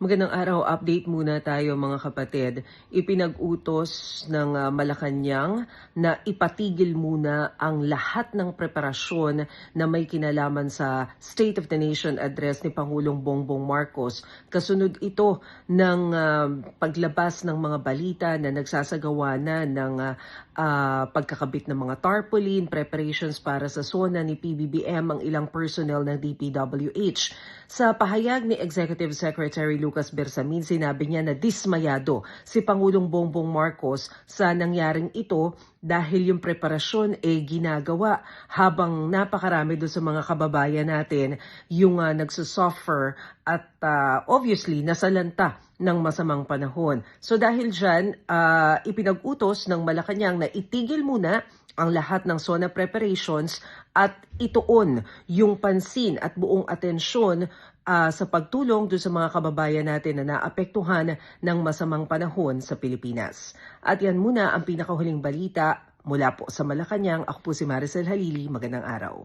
Magandang araw, update muna tayo mga kapatid. Ipinag-utos ng ah, Malacanang na ipatigil muna ang lahat ng preparasyon na may kinalaman sa State of the Nation address ni Pangulong Bongbong Marcos. Kasunod ito ng ah, paglabas ng mga balita na nagsasagawa na ng ah, ah, pagkakabit ng mga tarpaulin, preparations para sa zona ni PBBM ang ilang personnel ng DPWH. Sa pahayag ni Executive Secretary Lucas Bersamin, sinabi niya na dismayado si Pangulong Bongbong Marcos sa nangyaring ito dahil yung preparasyon ay ginagawa habang napakarami doon sa mga kababayan natin. Yung uh, nagsusuffer at ah, obviously nasalanta ng masamang panahon. So dahil dyan, ah, ipinag-utos ng Malacanang na itigil muna ang lahat ng SONA preparations at ituon yung pansin at buong atensyon ah, sa pagtulong doon sa mga kababayan natin na naapektuhan ng masamang panahon sa Pilipinas. At yan muna ang pinakahuling balita mula po sa Malacanang. Ako po si Maricel Halili. Magandang araw.